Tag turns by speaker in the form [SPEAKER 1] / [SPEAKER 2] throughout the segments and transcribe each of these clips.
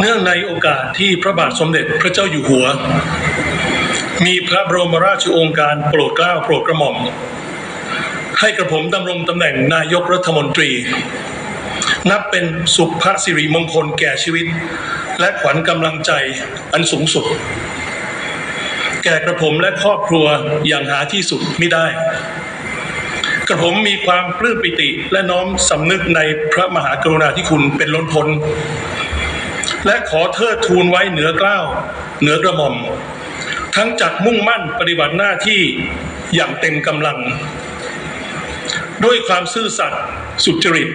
[SPEAKER 1] เนื่องในโอกาสที่พระบาทสมเด็จพระเจ้าอยู่หัว มีพระบรมราชโองการโปรดเกล้าโปรดกระหม่อม ให้กระผมดำรงตำแหน่งนายกรัฐมนตรี นับเป็นสุภาสิริมงคลแก่ชีวิต และขวัญกำลังใจอันสูงสุด แก่กระผมและครอบครัวอย่างหาที่สุดไม่ได้กระผมมีความปลื้มปิติและน้อมสำนึกในพระมหากรุณาธิคุณเป็นล้นพ้น และขอเทิดทูนไว้เหนือเกล้าวเหนือกระหม่อม ทั้งจักมุ่งมั่นปฏิบัติหน้าที่อย่างเต็มกำลัง ด้วยความซื่อสัตย์สุจริต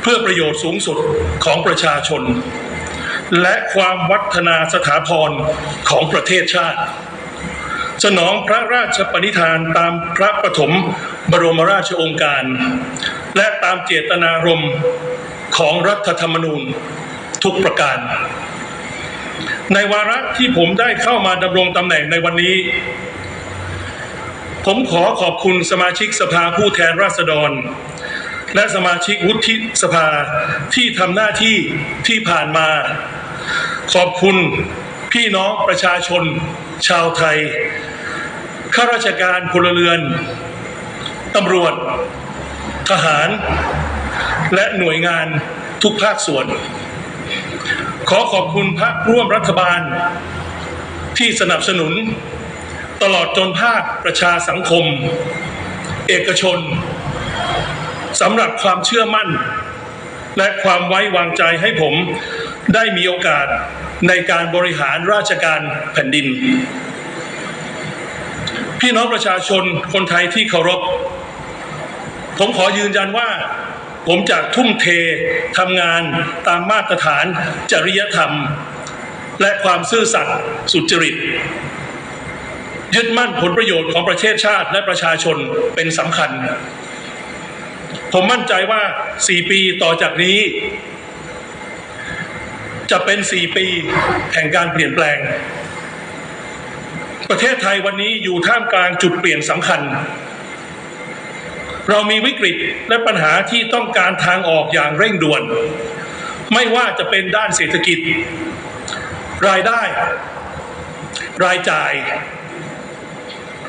[SPEAKER 1] เพื่อประโยชน์สูงสุดของประชาชน และความวัฒนาสถาพรของประเทศชาติ สนองพระราชปณิธานตามพระปฐมบรมราชองค์การ และตามเจตนารมณ์ของรัฐธรรมนูญ ทุกประการ ในวาระที่ผมได้เข้ามาดำรงตำแหน่งในวันนี้ ผมขอขอบคุณสมาชิกสภาผู้แทนราษฎร และสมาชิกวุฒิสภาที่ทำหน้าที่ที่ผ่านมา ขอบคุณพี่น้องประชาชน ชาวไทยข้าราชการพลเรือนตำรวจ ทหาร และหน่วยงานทุกภาคส่วน ขอขอบคุณพรรคร่วมรัฐบาล ที่สนับสนุน ตลอดจนภาคประชาสังคม เอกชนสำหรับความเชื่อมั่น และความไว้วางใจให้ผมได้มีโอกาสในการบริหารราชการแผ่นดิน พี่น้องประชาชนคนไทยที่เคารพ ผมขอยืนยันว่า ผมจะทุ่มเททำงานตามมาตรฐานจริยธรรม และความซื่อสัตย์สุจริต ยึดมั่นผลประโยชน์ของประเทศชาติและประชาชนเป็นสำคัญ ผมมั่นใจว่า 4 ปีต่อจากนี้ จะเป็น 4 ปีแห่งการเปลี่ยนแปลง ประเทศไทยวันนี้อยู่ท่ามกลางจุดเปลี่ยนสำคัญ เรามีวิกฤตและปัญหาที่ต้องการทางออกอย่างเร่งด่วน ไม่ว่าจะเป็นด้านเศรษฐกิจ รายได้ รายจ่าย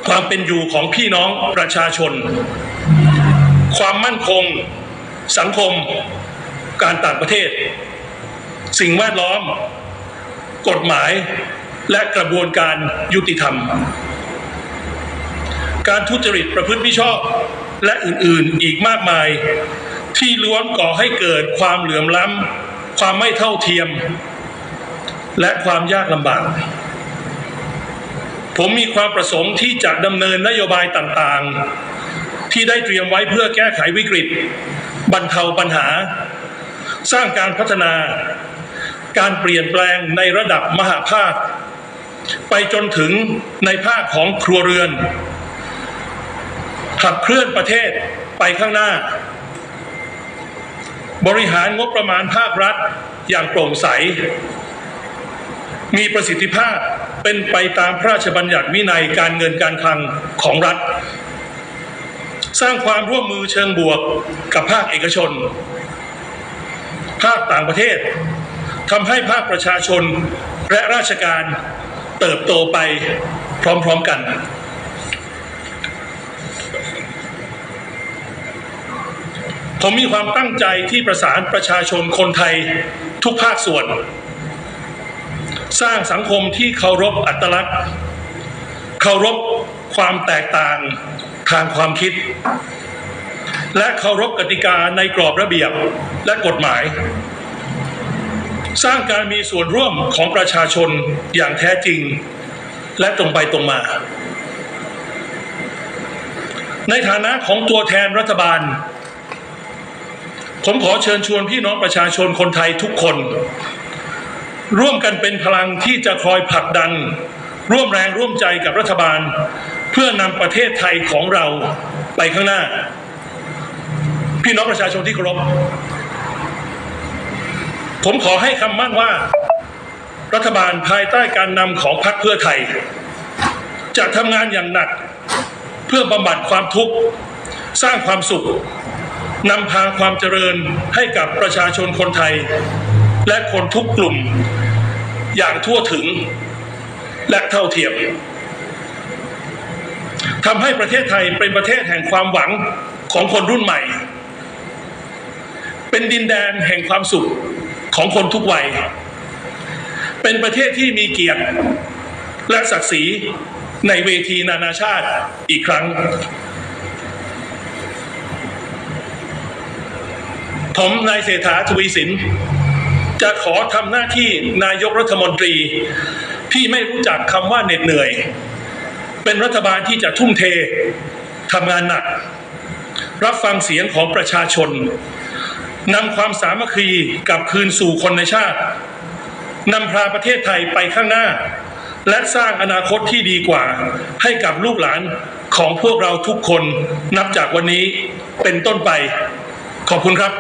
[SPEAKER 1] ความเป็นอยู่ของพี่น้องประชาชน ความมั่นคง สังคม การต่างประเทศ สิ่งแวดล้อม กฎหมายและกระบวนการยุติธรรม การทุจริตประพฤติมิชอบ และอื่นๆอีกมากมาย ที่ล้วนก่อให้เกิดความเหลื่อมล้ำความไม่เท่าเทียม และความยากลำบาก ผมมีความประสงค์ที่จะดำเนินนโยบายต่างๆ ที่ได้เตรียมไว้เพื่อแก้ไขวิกฤต บรรเทาปัญหา สร้างการพัฒนา การเปลี่ยนแปลงในระดับมหาภาค ไปจนถึงในภาคของครัวเรือน ขับเคลื่อนประเทศไปข้างหน้า บริหารงบประมาณภาครัฐอย่างโปร่งใส มีประสิทธิภาพเป็นไปตามพระราชบัญญัติวินัยการเงินการคลังของรัฐ สร้างความร่วมมือเชิงบวกกับภาคเอกชน ภาคต่างประเทศทำให้ภาคประชาชนและราชการเติบโตไปพร้อมๆกัน ผมมีความตั้งใจที่ประสานประชาชนคนไทยทุกภาคส่วน สร้างสังคมที่เคารพอัตลักษณ์ เคารพความแตกต่างทางความคิด และเคารพกติกาในกรอบระเบียบและกฎหมาย สร้างการมีส่วนร่วมของประชาชนอย่างแท้จริง และตรงไปตรงมา ในฐานะของตัวแทนรัฐบาล ผมขอเชิญชวนพี่น้องประชาชนคนไทยทุกคน ร่วมกันเป็นพลังที่จะคอยผลักดัน ร่วมแรงร่วมใจกับรัฐบาล เพื่อนำประเทศไทยของเราไปข้างหน้า พี่น้องประชาชนที่เคารพผมขอให้คำมั่นว่า รัฐบาลภายใต้การนำของพรรคเพื่อไทย จะทำงานอย่างหนัก เพื่อบำบัดความทุกข์ สร้างความสุข นำพาความเจริญให้กับประชาชนคนไทย และคนทุกกลุ่ม อย่างทั่วถึงและเท่าเทียมทำให้ประเทศไทยเป็นประเทศแห่งความหวังของคนรุ่นใหม่ เป็นดินแดนแห่งความสุขของคนทุกวัย เป็นประเทศที่มีเกียรติและศักดิ์ศรีในเวทีนานาชาติอีกครั้ง ผมนายเศรษฐาทวีสิน จะขอทำหน้าที่นายกรัฐมนตรีที่ไม่รู้จักคำว่าเหน็ดเหนื่อย เป็นรัฐบาลที่จะทุ่มเททำงานหนัก รับฟังเสียงของประชาชนนำความสามัคคีกลับคืนสู่คนในชาตินำพาประเทศไทยไปข้างหน้า และสร้างอนาคตที่ดีกว่า ให้กับลูกหลานของพวกเราทุกคนนับจากวันนี้เป็นต้นไป ขอบคุณครับ